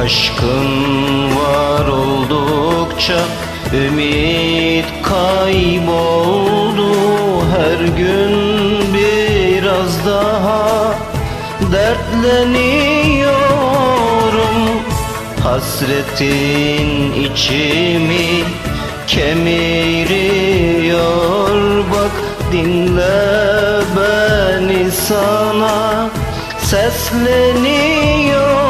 Aşkın var oldukça ümit kayboldu Her gün biraz daha. Dertleniyorum Hasretin içimi kemiriyor. Bak dinle beni sana sesleniyorum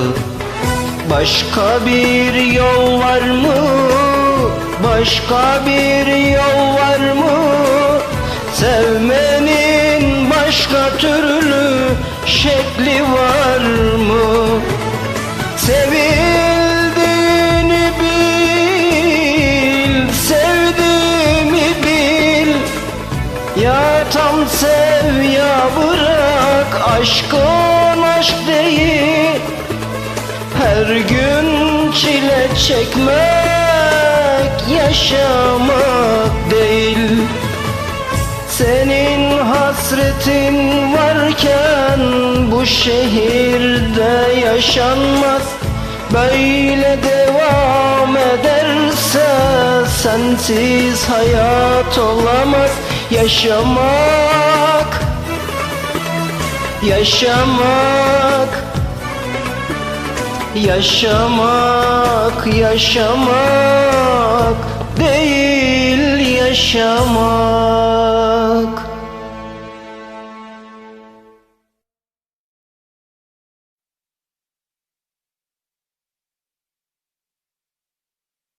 Başka bir yol var mı? Başka bir yol var mı? Sevmenin başka türlü şekli var mı? Sevildiğini bil, sevdiğimi bil Ya tam sev ya bırak aşkın aşk değil her gün çile çekmek yaşamak değil. Senin hasretin varken bu şehirde yaşanmaz. Böyle devam ederse sensiz hayat olamaz. Yaşamak Yaşamak Yaşamak, yaşamak değil yaşamak